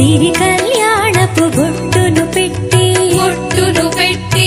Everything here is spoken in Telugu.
సిరి కళ్యాణపు బొట్టును పెట్టి బొట్టును పెట్టి